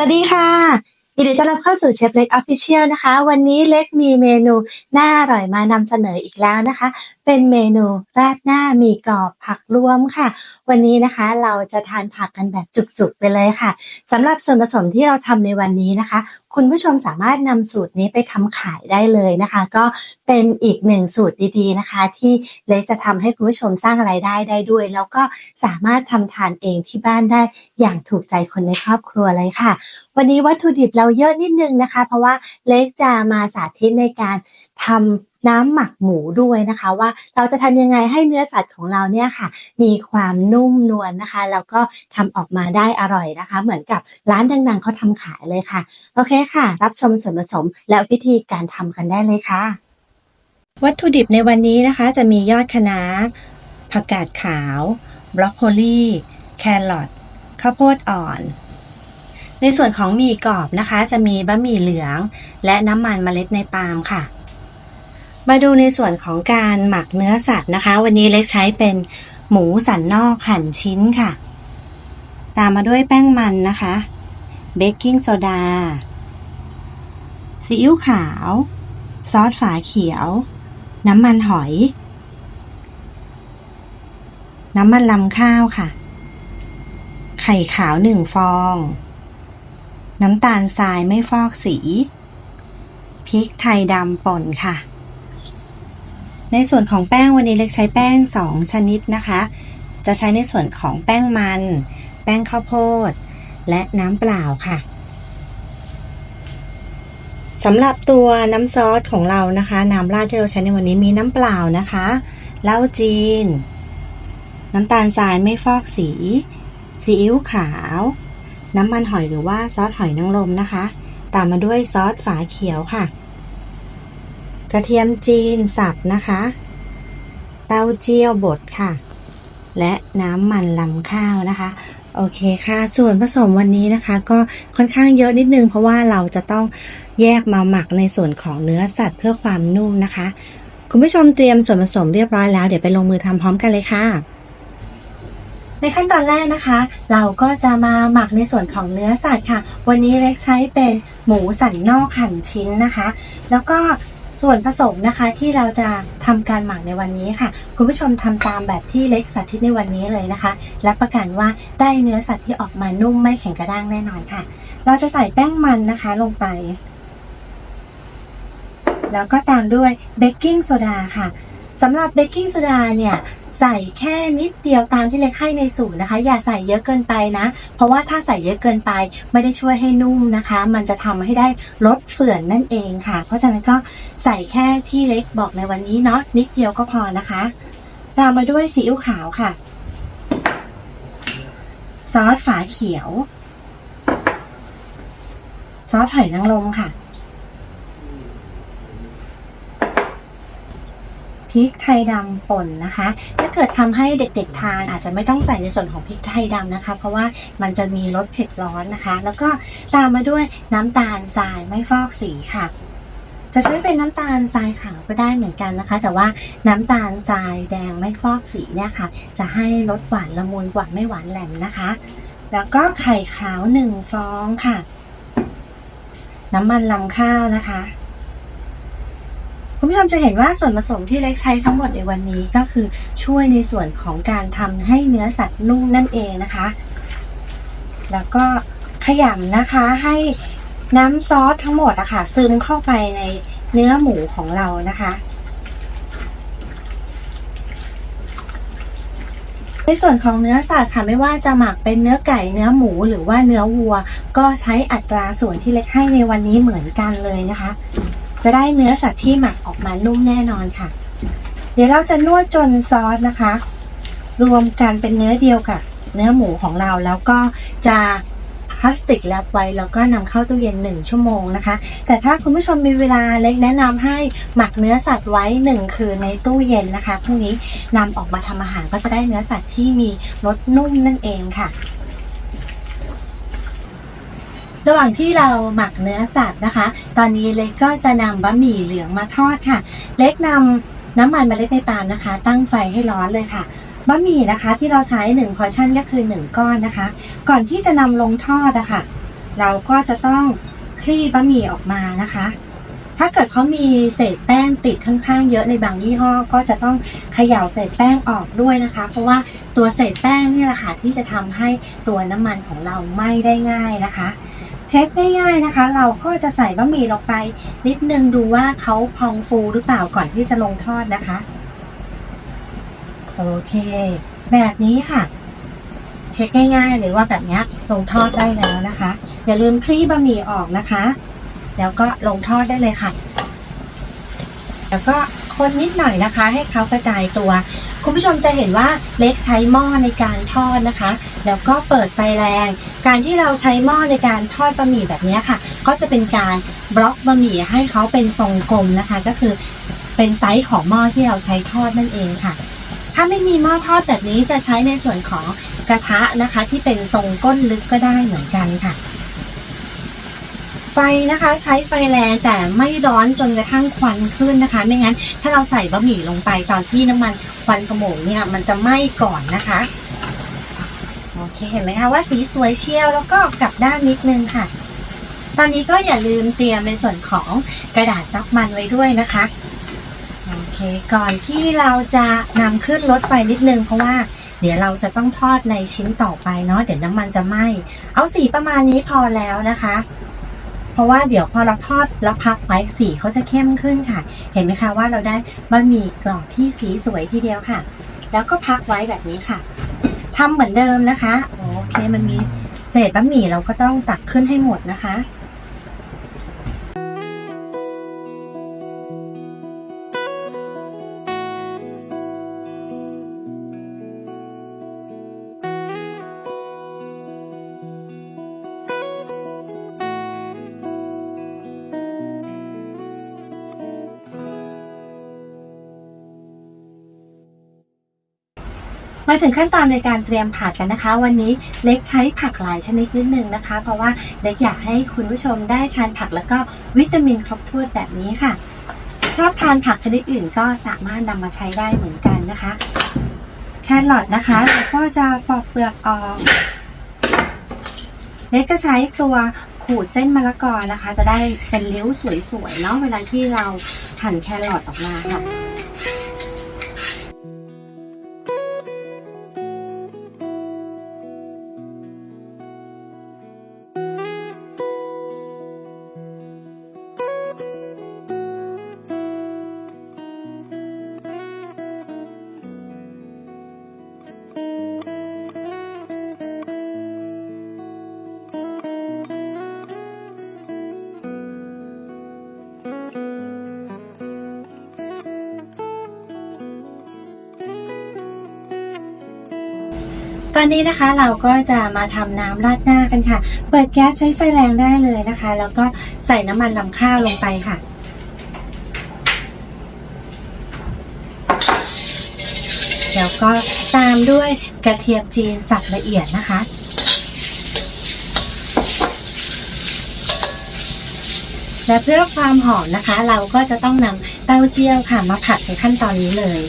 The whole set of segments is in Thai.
สวัสดีค่ะ ยินดีต้อนรับเข้าสู่เชฟเล็กออฟฟิเชียลนะคะ วันนี้เล็กมีเมนูน่าอร่อยมานำเสนออีกแล้วนะคะ เป็นเมนูราดหน้ามีกรอบผักรวมค่ะ วันนี้นะคะเราจะทานผักกันแบบจุกๆไปเลยค่ะสำหรับส่วนผสมที่เราทำในวันนี้นะคะ คุณผู้ชมสามารถนำสูตรนี้ไปทำขายได้เลยนะคะ ก็เป็นอีกหนึ่งสูตรดีๆนะคะ ที่เล็กจะทำให้คุณผู้ชมสร้างรายได้ได้ด้วย แล้วก็สามารถทำทานเองที่บ้านได้อย่างถูกใจคนในครอบครัวเลยค่ะ วันนี้วัตถุดิบเราเยอะนิดนึงนะคะ เพราะว่าเล็กจะมาสาธิตในการทำน้ำหมักหมูด้วยนะคะ ว่าเราจะทำยังไงให้เนื้อสัตว์ของเราเนี่ยค่ะ มีความนุ่มนวลนะคะแล้วก็ทำออกมาได้อร่อยนะคะ เหมือนกับร้านดังๆเขาทำขายเลยค่ะ โอเคค่ะ รับชมส่วนผสมและวิธีการทำกันได้เลยค่ะ วัตถุดิบในวันนี้นะคะ จะมียอดคะน้าผักกาดขาวบรอกโคลีแครอทข้าวโพดอ่อน ในส่วนของหมี่กรอบนะคะ จะมีบะหมี่เหลือง และน้ำมันเมล็ดในปาล์มค่ะ มาดูในส่วนของการหมักเนื้อสัตว์นะคะ วันนี้เล็กใช้เป็นหมูสันนอกหั่นชิ้นค่ะ ตามมาด้วยแป้งมันนะคะ เบกกิ้งโซดาซีอิ๊วขาว ซอสฝาเขียว น้ำมันหอย น้ำมันลำข้าวค่ะ ไข่ขาวหนึ่งฟอง น้ำตาลทรายไม่ฟอกสี พริกไทยดำป่นค่ะ ในส่วนของแป้งวันนี้เล็กใช้แป้งสองชนิดนะคะ จะใช้ในส่วนของแป้งมัน แป้งข้าวโพด และน้ำเปล่าค่ะสำหรับตัวน้ำซอสของเรานะคะ น้ำราดที่เราใช้ในวันนี้มีน้ำเปล่านะคะเหล้าจีน น้ำตาลทรายไม่ฟอกสี ซีอิ๊วขาว น้ำมันหอยหรือว่าซอสหอยนางรมนะคะ ตามมาด้วยซอสฝาเขียวค่ะ กระเทียมจีนสับนะคะ เต้าเจี้ยวบดค่ะ และน้ำมันลำข้าวนะคะโอเคค่ะ ส่วนผสมวันนี้นะคะ ก็ค่อนข้างเยอะนิดนึง เพราะว่าเราจะต้องแยกมาหมักในส่วนของเนื้อสัตว์เพื่อความนุ่มนะคะ คุณผู้ชมเตรียมส่วนผสมเรียบร้อยแล้ว เดี๋ยวไปลงมือทำพร้อมกันเลยค่ะ ในขั้นตอนแรกนะคะ เราก็จะมาหมักในส่วนของเนื้อสัตว์ค่ะ วันนี้เล็กใช้เป็นหมูสันนอกหั่นชิ้นนะคะ แล้วก็ส่วนผสมนะคะที่เราจะทำการหมักในวันนี้ค่ะ คุณผู้ชมทำตามแบบที่เล็กสาธิตในวันนี้เลยนะคะรับประกันว่าได้เนื้อสัตว์ที่ออกมานุ่มไม่แข็งกระด้างแน่นอนค่ะ เราจะใส่แป้งมันนะคะลงไป แล้วก็ตามด้วยเบกกิ้งโซดาค่ะสำหรับเบกกิ้งโซดาเนี่ย ใส่แค่นิดเดียวตามที่เล็กให้ในสูตรนะคะ อย่าใส่เยอะเกินไปนะ เพราะว่าถ้าใส่เยอะเกินไป ไม่ได้ช่วยให้นุ่มนะคะ มันจะทำให้ได้ลดเฝื่อนนั่นเองค่ะ เพราะฉะนั้นก็ใส่แค่ที่เล็กบอกในวันนี้เนาะนิดเดียวก็พอนะคะตามมาด้วยซีอิ๊วขาวค่ะ ซอสฝาเขียว ซอสหอยนางรมค่ะ ริกไทยดำป่นนะคะ ถ้าเกิดทำให้เด็กๆทานอาจจะไม่ต้องใส่ในส่วนของพริกไทยดำนะคะ เพราะว่ามันจะมีรสเผ็ดร้อนนะคะ แล้วก็ตามมาด้วยน้ำตาลทรายไม่ฟอกสีค่ะจะใช้เป็นน้ำตาลทรายขาวก็ได้เหมือนกันนะคะ แต่ว่าน้ำตาลทรายแดงไม่ฟอกสีเนี่ยค่ะ จะให้รสหวานละมุนกว่าไม่หวานแหลมนะคะ แล้วก็ไข่ขาวหนึ่งฟองค่ะ น้ำมันลำข้าวนะคะ คุณผู้ชมจะเห็นว่าส่วนผสมที่เล็กใช้ทั้งหมดในวันนี้ก็คือช่วยในส่วนของการทำให้เนื้อสัตว์นุ่มนั่นเองนะคะ แล้วก็ขยำนะคะให้น้ำซอสทั้งหมดอะค่ะซึมเข้าไปในเนื้อหมูของเรานะคะในส่วนของเนื้อสัตว์ค่ะไม่ว่าจะหมักเป็นเนื้อไก่เนื้อหมูหรือว่าเนื้อวัว ก็ใช้อัตราส่วนที่เล็กให้ในวันนี้เหมือนกันเลยนะคะ จะได้เนื้อสัตว์ที่หมักออกมานุ่มแน่นอนค่ะ เดี๋ยวเราจะนวดจนซอสนะคะ รวมกันเป็นเนื้อเดียวกับเนื้อหมูของเราแล้วก็จะพลาสติกแรปไว้แล้วก็นำเข้าตู้เย็นหนึ่งชั่วโมงนะคะ แต่ถ้าคุณผู้ชมมีเวลาเล็กแนะนำให้หมักเนื้อสัตว์ไว้หนึ่งคืนในตู้เย็นนะคะพรุ่งนี้นำออกมาทำอาหารก็จะได้เนื้อสัตว์ที่มีรสนุ่มนั่นเองค่ะ ระหว่างที่เราหมักเนื้อสัตว์นะคะ ตอนนี้เล็กก็จะนำบะหมี่เหลืองมาทอดค่ะ เล็กนำน้ำมันเล็ดในปาล์มนะคะ ตั้งไฟให้ร้อนเลยค่ะบะหมี่นะคะที่เราใช้1พอชั่นก็คือ 1 ก้อนนะคะ ก่อนที่จะนำลงทอดอะค่ะ เราก็จะต้องคลี่บะหมี่ออกมานะคะ ถ้าเกิดเขามีเศษแป้งติดค่อนข้างเยอะในบางยี่ห้อ ก็จะต้องเขย่าเศษแป้งออกด้วยนะคะ เพราะว่าตัวเศษแป้งนี่แหละค่ะที่จะทำให้ตัวน้ำมันของเราไหม้ได้ง่ายนะคะ เช็คง่ายๆนะคะ เราก็จะใส่บะหมี่ลงไป นิดนึงดูว่าเขาพองฟูหรือเปล่าก่อนที่จะลงทอดนะคะ โอเค แบบนี้ค่ะ เช็คง่ายๆเลยว่าแบบนี้ลงทอดได้แล้วนะคะ อย่าลืมคลี่บะหมี่ออกนะคะ แล้วก็ลงทอดได้เลยค่ะ แล้วก็คนนิดหน่อยนะคะ ให้เขากระจายตัว คุณผู้ชมจะเห็นว่าเล็กใช้หม้อในการทอดนะคะ แล้วก็เปิดไฟแรง การที่เราใช้หม้อในการทอดบะหมี่แบบนี้ค่ะ ก็จะเป็นการบล็อกบะหมี่ให้เขาเป็นทรงกลมนะคะ ก็คือเป็นไซส์ของหม้อที่เราใช้ทอดนั่นเองค่ะ ถ้าไม่มีหม้อทอดแบบนี้จะใช้ในส่วนของกระทะนะคะ ที่เป็นทรงก้นลึกก็ได้เหมือนกันค่ะ ไฟนะคะใช้ไฟแรงแต่ไม่ร้อนจนกระทั่งควันขึ้นนะคะ ไม่งั้นถ้าเราใส่บะหมี่ลงไปตอนที่น้ำมันควันขโมงเนี่ยมันจะไหม้ก่อนนะคะโอเคเห็นไหมคะว่าสีสวยเชียวแล้วก็กลับด้านนิดนึงค่ะ ตอนนี้ก็อย่าลืมเตรียมในส่วนของกระดาษซับมันไว้ด้วยนะคะโอเคก่อนที่เราจะนำขึ้นรถไฟนิดนึงเพราะว่าเดี๋ยวเราจะต้องทอดในชิ้นต่อไปเนาะเดี๋ยวน้ำมันจะไหม้เอาสีประมาณนี้พอแล้วนะคะ ราะว่าเดี๋ยวพอเราทอดแล้วพักไว้สีเขาจะเข้มขึ้นค่ะ เห็นไหมคะว่าเราได้บะหมี่กรอบที่สีสวยทีเดียวค่ะ แล้วก็พักไว้แบบนี้ค่ะทำเหมือนเดิมนะคะ โอเคมันมีเศษบะหมี่เราก็ต้องตักขึ้นให้หมดนะคะ มาถึงขั้นตอนในการเตรียมผักกันนะคะ วันนี้เล็กใช้ผักหลายชนิดนิดนึงนะคะ เพราะว่าเล็กอยากให้คุณผู้ชมได้ทานผักแล้วก็วิตามินครบถ้วนแบบนี้ค่ะ ชอบทานผักชนิดอื่นก็สามารถนำมาใช้ได้เหมือนกันนะคะ แครอทนะคะเราก็จะปอกเปลือกออกเล็กจะใช้ตัวขูดเส้นมะละกอนะคะ จะได้เป็นริ้วสวยๆเนาะเวลาที่เราหั่นแครอทออกมาค่ะ ตอนนี้นะคะเราก็จะมาทำน้ำราดหน้ากันค่ะ เปิดแก๊สใช้ไฟแรงได้เลยนะคะ แล้วก็ใส่น้ำมันลำข้าวลงไปค่ะ แล้วก็ตามด้วยกระเทียมจีนสับละเอียดนะคะและเพื่อความหอมนะคะ เราก็จะต้องนำเต้าเจี้ยวค่ะมาผัดในขั้นตอนนี้เลย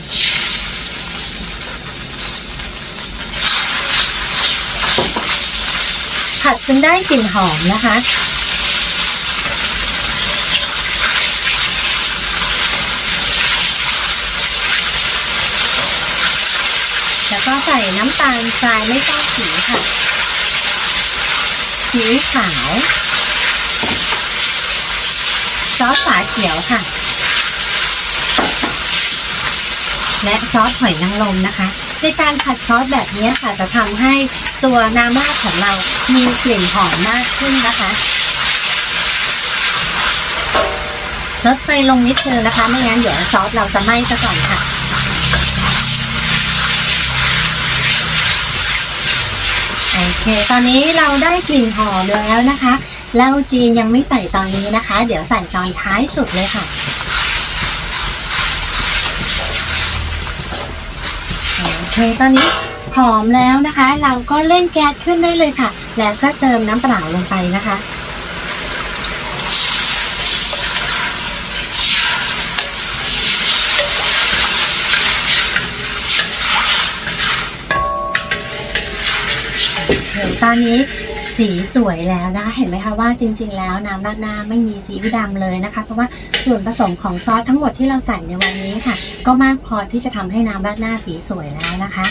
ผัด จนได้กลิ่นหอมนะคะ แล้วก็ใส่น้ำตาลทรายไม่ต้องสีค่ะซีอิ๊วขาว ซอสฝาเขียวค่ะ และซอสหอยนางรมนะคะ ในการผัดซอสแบบนี้ค่ะจะทำให้ตัวน้ำราของเรามีกลิ่นหอมมากขึ้นนะคะลดไฟลงนิดนึงนะคะ ไม่งั้นเดี๋ยวซอสเราจะไหม้ซะก่อนค่ะ โอเค ตอนนี้เราได้กลิ่นหอมแล้วนะคะเหล้าจีนยังไม่ใส่ตอนนี้นะคะ เดี๋ยวใส่ตอนท้ายสุดเลยค่ะ โอ เคตอนนี้หอมแล้วนะคะ เราก็เร่งแก๊สขึ้นได้เลยค่ะ แล้วก็เติมน้ำเปล่าลงไปนะคะตอนนี้สีสวยแล้วนะคะเห็นไหมคะว่าจริง ๆ แล้วน้ำราดหน้าไม่มีซีดำเลยนะคะ เพราะว่า ส่วนผสมของซอสทั้งหมดที่เราใส่ในวันนี้ค่ะ ก็มากพอที่จะทำให้น้ำราดหน้าสีสวยแล้วนะคะ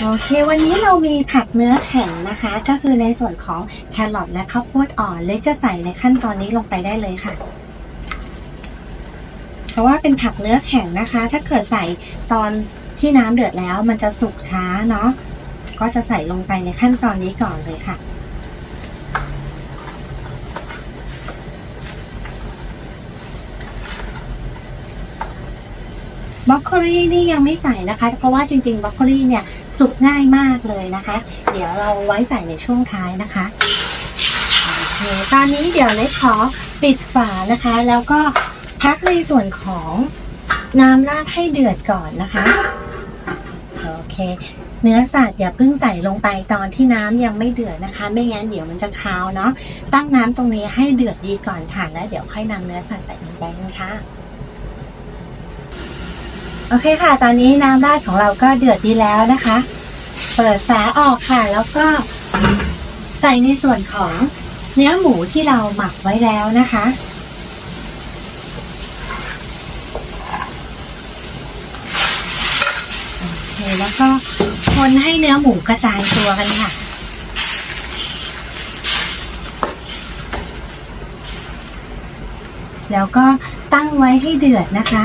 โอเค วันนี้เรามีผักเนื้อแข็งนะคะ ก็คือในส่วนของแครอทและข้าวโพดอ่อนเล็กจะใส่ในขั้นตอนนี้ลงไปได้เลยค่ะ เพราะว่าเป็นผักเนื้อแข็งนะคะ ถ้าเกิดใส่ตอนที่น้ำเดือดแล้วมันจะสุกช้าเนาะก็จะใส่ลงไปในขั้นตอนนี้ก่อนเลยค่ะ บรอกโคลีนี่ยังไม่ใส่นะคะ เพราะว่าจริงๆบรอกโคลีเนี่ยสุกง่ายมากเลยนะคะ เดี๋ยวเราไว้ใส่ในช่วงท้ายนะคะโอเคตอนนี้เดี๋ยวเล็กขอปิดฝานะคะ แล้วก็พักในส่วนของน้ำราดให้เดือดก่อนนะคะโอเคเนื้อสัตว์อย่าเพิ่งใส่ลงไปตอนที่น้ำยังไม่เดือดนะคะ ไม่งั้นเดี๋ยวมันจะคาวเนาะตั้งน้ำตรงนี้ให้เดือดดีก่อนค่ะแล้วเดี๋ยวค่อยนำเนื้อสัตว์ใส่ลงไปกันค่ะ โอเคค่ะ ตอนนี้น้ำราดของเราก็เดือดดีแล้วนะคะ เปิดฝาออกค่ะ แล้วก็ใส่ในส่วนของเนื้อหมูที่เราหมักไว้แล้วนะคะ โอเค แล้วก็คนให้เนื้อหมูกระจายตัวกันค่ะแล้วก็ตั้งไว้ให้เดือดนะคะ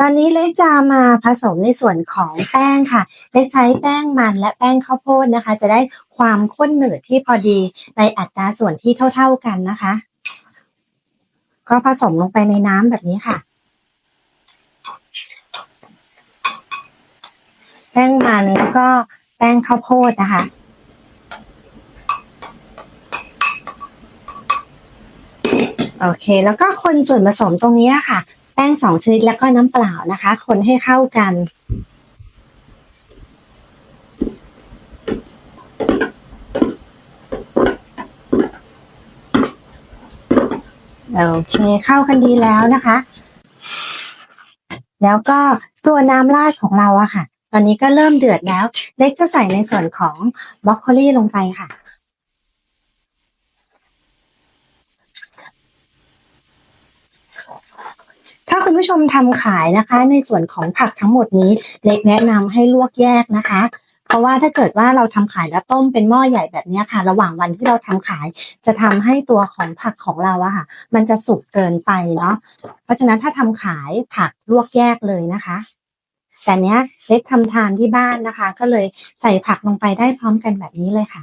ตอนนี้เล็กจะมาผสมในส่วนของแป้งค่ะ เล็กใช้แป้งมันและแป้งข้าวโพดนะคะ จะได้ความข้นหนืดที่พอดีในอัตราส่วนที่เท่า ๆกันนะคะ ก็ผสมลงไปในน้ำแบบนี้ค่ะ แป้งมันแล้วก็แป้งข้าวโพดนะคะโอเค แล้วก็คนส่วนผสมตรงนี้ค่ะ ป้งสองชนิดแล้วก็น้ำเปล่านะคะ คนให้เข้ากันโอเคเข้ากันดีแล้วนะคะ แล้วก็ตัวน้ำราดของเราอะค่ะ ตอนนี้ก็เริ่มเดือดแล้ว เล็กจะใส่ในส่วนของบรอกโคลีลงไปค่ะ ถ้าคุณผู้ชมทำขายนะคะ ในส่วนของผักทั้งหมดนี้ เล็กแนะนำให้ลวกแยกนะคะ เพราะว่าถ้าเกิดว่าเราทำขายแล้วต้มเป็นหม้อใหญ่แบบนี้ค่ะ ระหว่างวันที่เราทำขาย จะทำให้ตัวของผักของเราอะค่ะ มันจะสุกเกินไปเนาะเพราะฉะนั้นถ้าทำขายผักลวกแยกเลยนะคะแต่เนี้ยเล็กทำทานที่บ้านนะคะ ก็เลยใส่ผักลงไปได้พร้อมกันแบบนี้เลยค่ะ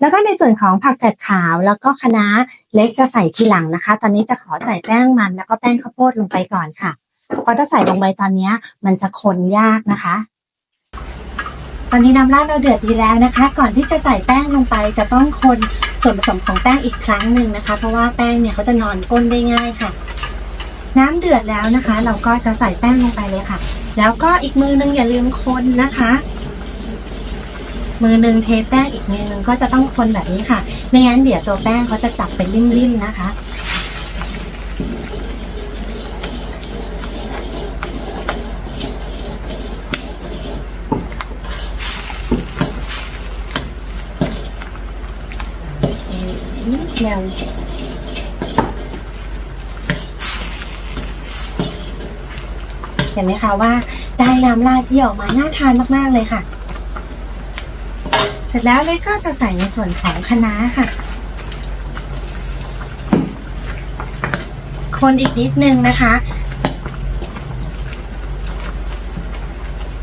แล้วก็ในส่วนของผักกาดขาวแล้วก็คะน้าเล็กจะใส่ทีหลังนะคะ ตอนนี้จะขอใส่แป้งมันแล้วก็แป้งข้าวโพดลงไปก่อนค่ะ เพราะถ้าใส่ลงไปตอนนี้มันจะคนยากนะคะ ตอนนี้น้ำราดเราเดือดดีแล้วนะคะ ก่อนที่จะใส่แป้งลงไปจะต้องคนส่วนผสมของแป้งอีกครั้งหนึ่งนะคะ เพราะว่าแป้งเนี่ยเขาจะนอนก้นได้ง่ายค่ะ น้ำเดือดแล้วนะคะ เราก็จะใส่แป้งลงไปเลยค่ะ แล้วก็อีกมือนึงอย่าลืมคนนะคะ มือหนึ่งเทแป้งอีกมือหนึ่งก็จะต้องคนแบบนี้ค่ะ ไม่งั้นเดี๋ยวตัวแป้งเขาจะจับเป็นริ่มๆนะคะนิดเดียวเห็นไหมคะว่าได้น้ำราดที่ออกมาน่าทานมาก ๆ เลยค่ะ ร็จแล้วเลยก็จะใส่ในส่วนของคะน้าค่ะ คนอีกนิดนึงนะคะ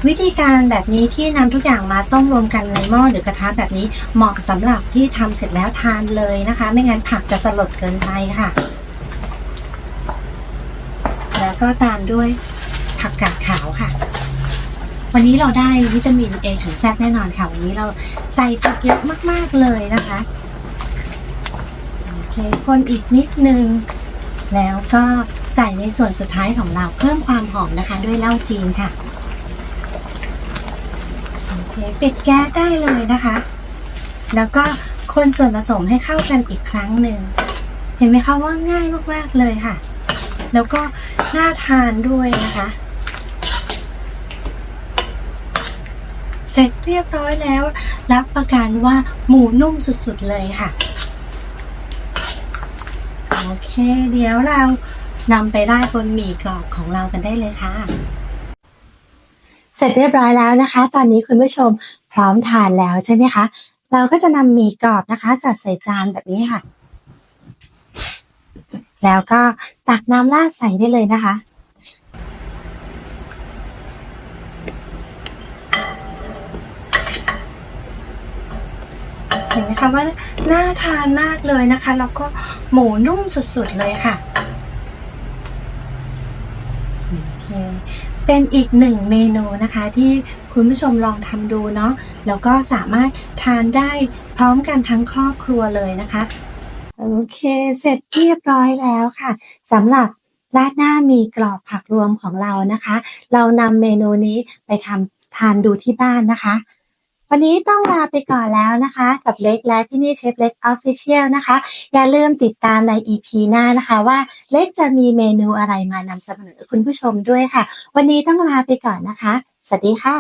วิธีการแบบนี้ที่นำทุกอย่างมาต้มรวมกันในหม้อหรือกระทะแบบนี้เหมาะสำหรับที่ทำเสร็จแล้วทานเลยนะคะ ไม่งั้นผักจะสลดเกินไปค่ะ แล้วก็ตามด้วยผักกาดขาวค่ะ วันนี้เราได้วิตามิน A ถึง Z แน่นอนค่ะ วันนี้เราใส่ผักเยอะมาก ๆ เลยนะคะ โอเค คนอีกนิดนึง แล้วก็ใส่ในส่วนสุดท้ายของเราเพิ่มความหอมนะคะ ด้วยเหล้าจีนค่ะ โอเค ปิดแก๊สได้เลยนะคะ แล้วก็คนส่วนผสมให้เข้ากันอีกครั้งหนึ่ง เห็นไหมคะว่าง่ายมาก ๆ เลยค่ะ แล้วก็น่าทานด้วยนะคะ เสร็จเรียบร้อยแล้ว รับประกันว่าหมูนุ่มสุดๆเลยค่ะ โอเค เดี๋ยวเรานำไปราดบนหมี่กรอบของเรากันได้เลยค่ะ เสร็จเรียบร้อยแล้วนะคะ ตอนนี้คุณผู้ชมพร้อมทานแล้วใช่ไหมคะ เราก็จะนำหมี่กรอบนะคะ จัดใส่จานแบบนี้ค่ะ แล้วก็ตักน้ำราดใส่ได้เลยนะคะ เห็นไหมคะว่าน่าทานมากเลยนะคะ แล้วก็หมูนุ่มสุดๆเลยค่ะ เป็นอีกหนึ่งเมนูนะคะ ที่คุณผู้ชมลองทำดูเนาะแล้วก็สามารถทานได้พร้อมกันทั้งครอบครัวเลยนะคะโอเค เสร็จเรียบร้อยแล้วค่ะสำหรับราดหน้ามีกรอบผักรวมของเรานะคะ เรานำเมนูนี้ไปทำทานดูที่บ้านนะคะ วันนี้ต้องลาไปก่อนแล้วนะคะ กับเล็กและที่นี่เชฟเล็กออฟฟิเชียลนะคะ อย่าลืมติดตามใน EP หน้านะคะ ว่าเล็กจะมีเมนูอะไรมานำเสนอคุณผู้ชมด้วยค่ะ วันนี้ต้องลาไปก่อนนะคะ สวัสดีค่ะ